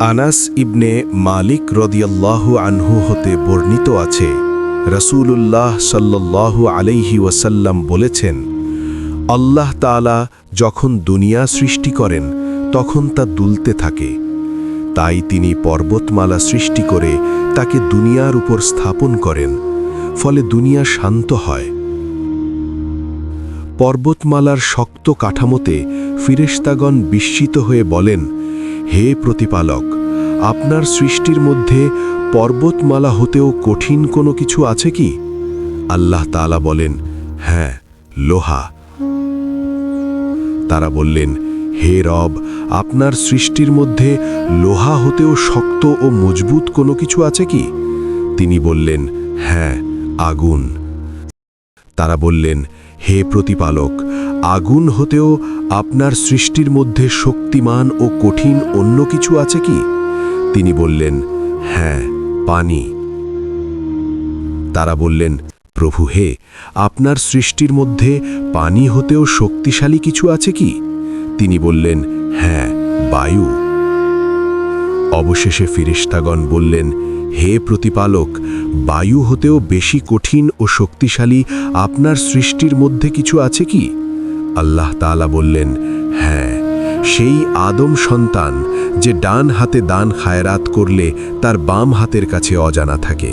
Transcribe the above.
আনাস ইবনে মালিক রদিয়াল্লাহু আনহু হতে বর্ণিত আছে, রসূলুল্লাহ সাল্লাল্লাহু আলাইহি ওয়াসাল্লাম বলেছেন, আল্লাহ তাআলা যখন দুনিয়া সৃষ্টি করেন, তখন তা দুলতে থাকে। তাই তিনি পর্বতমালা সৃষ্টি করে তাকে দুনিয়ার উপর স্থাপন করেন, ফলে দুনিয়া শান্ত হয়। পর্বতমালার শক্ত কাঠামোতে ফিরেশতাগণ বিস্মিত হয়ে বলেন, হে প্রতিপালক, আপনার সৃষ্টির মধ্যে পর্বতমালা হতেও কঠিন কোনো কিছু আছে কি? আল্লাহ তাআলা বলেন হ্যাঁ লোহা। তারা বললেন, হে রব, আপনার সৃষ্টির মধ্যে লোহা হতেও শক্ত ও মজবুত কোনো কিছু আছে কি? তিনি বললেন হ্যাঁ আগুন। তারা বললেন, হে প্রতিপালক, আগুন হতেও আপনার সৃষ্টির মধ্যে শক্তিমান ও কঠিন অন্য কিছু আছে কি? তিনি বললেন হ্যাঁ পানি। তারা বললেন, প্রভু হে, আপনার সৃষ্টির মধ্যে পানি হতেও শক্তিশালী কিছু আছে কি? তিনি বললেন হ্যাঁ বায়ু। অবশেষে ফিরিস্তাগণ বললেন, হে প্রতিপালক, বায়ু হতেও বেশি কঠিন ও শক্তিশালী আপনার সৃষ্টির মধ্যে কিছু আছে কি? আল্লাহ তালা বললেন হ্যাঁ সেই আদম সন্তান যে ডান হাতে দান খায়রাত করলে তার বাম হাতের কাছে অজানা থাকে।